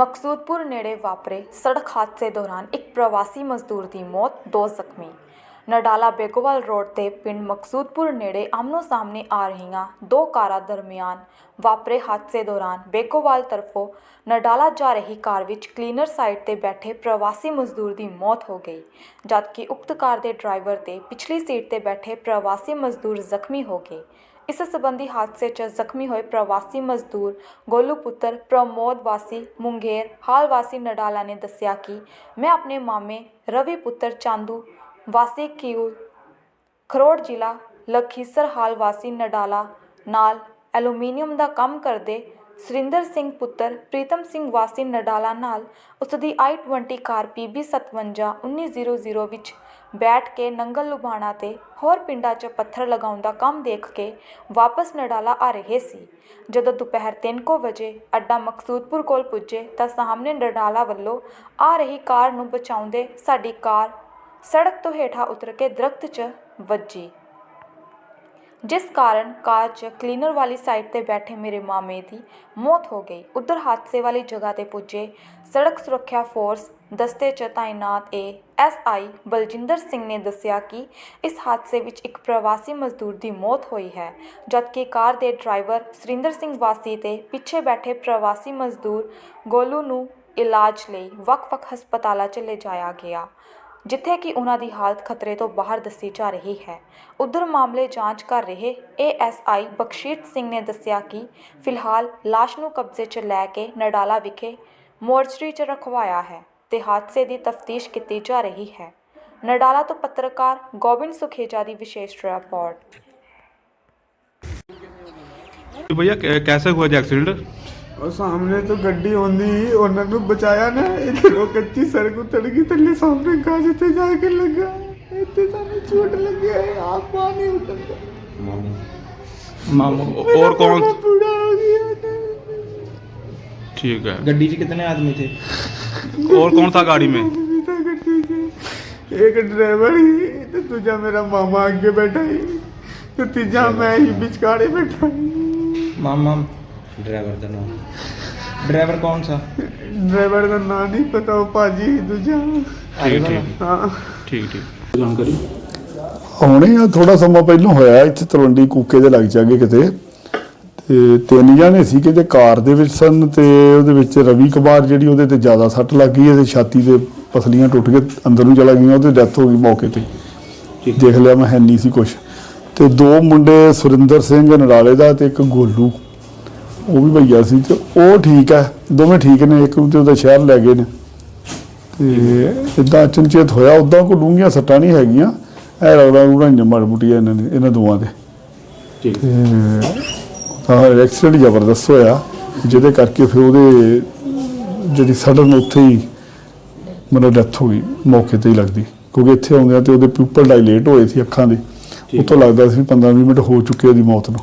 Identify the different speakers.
Speaker 1: ਮਕਸੂਦਪੁਰ ਨੇੜੇ ਵਾਪਰੇ ਸੜਕ ਹਾਦਸੇ ਦੌਰਾਨ ਇੱਕ ਪ੍ਰਵਾਸੀ ਮਜ਼ਦੂਰ ਦੀ ਮੌਤ, ਦੋ ਜ਼ਖਮੀ। ਨਡਾਲਾ ਬੇਗੋਵਾਲ ਰੋਡ ਤੇ ਪਿੰਡ ਮਕਸੂਦਪੁਰ ਨੇੜੇ ਆਮਨੋ ਸਾਹਮਣੇ ਆ ਰਹੀਆਂ ਦੋ ਕਾਰਾਂ ਦਰਮਿਆਨ ਵਾਪਰੇ ਹਾਦਸੇ ਦੌਰਾਨ ਬੇਗੋਵਾਲ ਤਰਫੋਂ ਨਡਾਲਾ ਜਾ ਰਹੀ ਕਾਰ ਵਿੱਚ ਕਲੀਨਰ ਸਾਈਡ ਤੇ ਬੈਠੇ ਪ੍ਰਵਾਸੀ ਮਜ਼ਦੂਰ ਦੀ ਮੌਤ ਹੋ ਗਈ, ਜਦਕਿ ਉਕਤ ਕਾਰ ਦੇ ਡਰਾਈਵਰ ਤੇ ਪਿਛਲੀ ਸੀਟ ਤੇ ਬੈਠੇ ਪ੍ਰਵਾਸੀ ਮਜ਼ਦੂਰ ਜ਼ਖਮੀ ਹੋ ਗਏ। ਇਸ ਸੰਬੰਧੀ ਹਾਦਸੇ 'ਚ ਜ਼ਖਮੀ ਹੋਏ ਪ੍ਰਵਾਸੀ ਮਜ਼ਦੂਰ ਗੋਲੂ ਪੁੱਤਰ ਪ੍ਰਮੋਦ ਵਾਸੀ ਮੁੰਗੇਰ, ਹਾਲ ਵਾਸੀ ਨਡਾਲਾ ਨੇ ਦੱਸਿਆ ਕਿ, ਮੈਂ ਆਪਣੇ ਮਾਮੇ ਰਵੀ ਪੁੱਤਰ ਚਾਂਦੂ ਵਾਸੀ ਕਿਊ ਖਰੋੜ ਜ਼ਿਲ੍ਹਾ ਲਖੀਸਰ, ਹਾਲ ਵਾਸੀ ਨਡਾਲਾ ਨਾਲ ਐਲੂਮੀਨੀਅਮ ਦਾ ਕੰਮ ਕਰਦੇ ਸੁਰਿੰਦਰ ਸਿੰਘ ਪੁੱਤਰ ਪ੍ਰੀਤਮ ਸਿੰਘ ਵਾਸੀ ਨਡਾਲਾ ਨਾਲ ਉਸ ਦੀ i20 ਕਾਰ PB 57 1900 ਵਿੱਚ ਬੈਠ ਕੇ ਨੰਗਲ ਲੁਬਾਣਾ ਤੇ ਹੋਰ ਪਿੰਡਾਂ 'ਚ ਪੱਥਰ ਲਗਾਉਣ ਦਾ ਕੰਮ ਦੇਖ ਕੇ ਵਾਪਸ ਨਡਾਲਾ ਆ ਰਹੇ ਸੀ। ਜਦੋਂ ਦੁਪਹਿਰ 3:00 ਵਜੇ ਅੱਡਾ ਮਕਸੂਦਪੁਰ ਕੋਲ ਪੁੱਜੇ ਤਾਂ ਸਾਹਮਣੇ ਨਡਾਲਾ ਵੱਲੋਂ ਆ ਰਹੀ ਕਾਰ ਨੂੰ ਬਚਾਉਂਦੇ ਸਾਡੀ ਕਾਰ ਸੜਕ ਤੋਂ ਹੇਠਾਂ ਉਤਰ ਕੇ ਦਰਖਤ 'ਚ ਵੱਜੀ। ਜਿਸ ਕਾਰਨ ਕਾਰ 'ਚ ਕਲੀਨਰ ਵਾਲੀ ਸਾਈਡ ਤੇ ਬੈਠੇ ਮੇਰੇ ਮਾਮੇ ਦੀ ਮੌਤ ਹੋ ਗਈ। ਉਧਰ ਹਾਦਸੇ ਵਾਲੀ ਜਗ੍ਹਾ ਤੇ ਪੁੱਜੇ ਸੜਕ ਸੁਰੱਖਿਆ ਫੋਰਸ ਦਸਤੇ 'ਚ ਤਾਇਨਾਤ ਏ ਐਸਆਈ ਬਲਜਿੰਦਰ ਸਿੰਘ ਨੇ ਦੱਸਿਆ ਕਿ ਇਸ ਹਾਦਸੇ ਵਿੱਚ ਇੱਕ ਪ੍ਰਵਾਸੀ ਮਜ਼ਦੂਰ ਦੀ ਮੌਤ ਹੋਈ ਹੈ, ਜਦਕਿ ਕਾਰ ਦੇ ਡਰਾਈਵਰ ਸੁਰਿੰਦਰ ਸਿੰਘ ਵਾਸੀ ਤੇ ਪਿੱਛੇ ਬੈਠੇ ਪ੍ਰਵਾਸੀ ਮਜ਼ਦੂਰ ਗੋਲੂ ਨੂੰ ਇਲਾਜ ਲਈ ਵੱਖ-ਵੱਖ ਹਸਪਤਾਲਾਂ 'ਚ ਲਿਜਾਇਆ ਗਿਆ। ਜਿੱਥੇ ਕਿ ਉਹਨਾਂ ਦੀ ਹਾਲਤ ਖਤਰੇ ਤੋਂ ਬਾਹਰ ਦੱਸੀ ਜਾ ਰਹੀ ਹੈ ਉਧਰ ਮਾਮਲੇ ਜਾਂਚ ਕਰ ਰਹੇ ਏਐਸਆਈ ਬਖਸ਼ੀਤ ਸਿੰਘ ਨੇ ਦੱਸਿਆ ਕਿ ਫਿਲਹਾਲ ਲਾਸ਼ ਨੂੰ ਕਬਜ਼ੇ 'ਚ ਲੈ ਕੇ ਨਡਾਲਾ ਵਿਖੇ ਮੋਰਚਰੀ 'ਚ ਰਖਵਾਇਆ ਹੈ ਤੇ ਹਾਦਸੇ ਦੀ ਤਫਤੀਸ਼ ਕੀਤੀ ਜਾ ਰਹੀ ਹੈ ਨਡਾਲਾ ਤੋਂ ਪੱਤਰਕਾਰ ਗੋਬਿੰਦ ਸੁਖੇਜਾ ਦੀ ਵਿਸ਼ੇਸ਼ ਰਿਪੋਰਟ
Speaker 2: तो भैया कै- कैसे हुआ जी एक्सीडेंट
Speaker 3: ਉਹ ਸਾਹਮਣੇ ਤੋਂ ਗੱਡੀ ਆਉਂਦੀ ਸੀ, ਉਹਨਾਂ ਨੂੰ ਬਚਾਇਆ ਨਾ ਇਧਰੋਂ ਕੱਚੀ ਸੜਕ ਉਤਰ ਗਈ ਥੱਲੇ ਸਾਹਮਣੇ ਗਾਜ ਤੇ ਜਾ ਕੇ ਲੱਗਾ ਇੱਥੇ ਸਾਨੂੰ ਚੋਟ ਲੱਗਿਆ ਆਪ ਪਾਣੀ ਉਤਰਦਾ
Speaker 2: मामू और कौन
Speaker 3: ਬੁੜਾ ਹੋ ਗਿਆ ਨਾ।
Speaker 2: ठीक है
Speaker 4: ਗੱਡੀ 'ਚ ਕਿਤਨੇ ਆਦਮੀ थे
Speaker 2: और कौन था गाड़ी में
Speaker 3: ਵੀ ਤਾਂ ਗੱਡੀ 'ਚ ਇੱਕ ਡਰਾਈਵਰ ਹੀ ਤੇ ਦੂਜਾ ਮੇਰਾ ਮਾਮਾ ਅੱਗੇ ਬੈਠਾ ਹੀ ਤੇ ਤੀਜਾ ਮੈਂ ਹੀ ਵਿਚਕਾਰੇ ਬੈਠਾ ਸੀ
Speaker 4: ਮਾਮਾ ਡਰਾਈਵਰ ਦਾ ਨਾਮ ਡਰਾਈਵਰ ਕੌਣ ਸਾ
Speaker 3: ਡਰਾਈਵਰ ਦਾ ਨਾਂ ਨਹੀਂ ਪਤਾ ਉਹ ਭਾਜੀ ਦੂਜਾ
Speaker 2: ठीक ठीक
Speaker 3: ਹਾਂ
Speaker 2: ठीक ठीक जानकारी
Speaker 5: ਹੁਣੇ ਆ ਥੋੜਾ ਸਮਾਂ ਪਹਿਲਾਂ ਹੋਇਆ ਇੱਥੇ ਤਲਵੰਡੀ ਕੂਕੇ ਦੇ ਲੱਗ ਜਾਗੇ ਕਿਤੇ ਤੇ ਤਿੰਨ ਜਣੇ ਸੀ ਕਿ ਜੇ ਕਾਰ ਦੇ ਵਿੱਚ ਸਨ ਤੇ ਉਹਦੇ ਵਿੱਚ ਰਵੀ ਕੁਮਾਰ ਜਿਹੜੀ ਉਹਦੇ ਤੇ ਜ਼ਿਆਦਾ ਸੱਟ ਲੱਗ ਗਈ ਇਹਦੇ ਛਾਤੀ ਦੇ ਪਸਲੀਆਂ ਟੁੱਟ ਕੇ ਅੰਦਰ ਨੂੰ ਚਲਾ ਗਈਆਂ ਉਹਦੀ ਡੈਥ ਹੋ ਗਈ ਮੌਕੇ ਤੇ ਦੇਖ ਲਿਆ ਮੈਂ ਹੈ ਨਹੀਂ ਸੀ ਕੁਛ ਤੇ ਦੋ ਮੁੰਡੇ ਸੁਰਿੰਦਰ ਸਿੰਘ ਨਰਾਲੇ ਦਾ ਤੇ ਇੱਕ ਗੋਲੂ ਉਹ ਵੀ ਭਈਆ ਸੀ ਤੇ ਉਹ ਠੀਕ ਹੈ ਦੋਵੇਂ ਠੀਕ ਨੇ ਇੱਕ ਤੇ ਉਹਦਾ ਸ਼ਹਿਰ ਲੈ ਗਏ ਨੇ। ਤੇ ਇਦਾਂ ਅਚਨਚੇਤ ਹੋਇਆ ਉਦਾਂ ਕੋ ਡੂੰਘੀਆਂ ਸੱਟਾਂ ਨਹੀਂ ਹੈਗੀਆਂ ਇਹ ਰਗੜਾ ਰੂੜਾ ਨਹੀਂ ਮਾੜ ਮੁੱਟੀਆਂ ਇਹਨਾਂ ਨੇ ਇਹਨਾਂ ਦੋਵਾਂ ਦੇ।
Speaker 2: ठीक
Speaker 5: ਤੇ ਐਕਸੀਡੈਂਟ ਜ਼ਬਰਦਸਤ ਹੋਇਆ ਜਿਹਦੇ ਕਰਕੇ ਫਿਰ ਉਹਦੇ ਜਿਹੜੀ ਸਡਨ ਉੱਥੇ ਹੀ ਮਤਲਬ ਡੈਥ ਹੋ ਗਈ ਮੌਕੇ ਤੇ ਹੀ ਲੱਗਦੀ। ਕਿਉਂਕਿ ਇੱਥੇ ਆਉਂਦਿਆਂ ਤੇ ਉਹਦੇ ਪਿਊਪਲ ਡਾਇਲੇਟ ਹੋਏ ਸੀ ਅੱਖਾਂ ਦੇ ਉਤੋਂ ਲੱਗਦਾ ਸੀ 15-20 ਮਿੰਟ ਹੋ ਚੁੱਕੇ ਉਹਦੀ ਮੌਤ ਨੂੰ।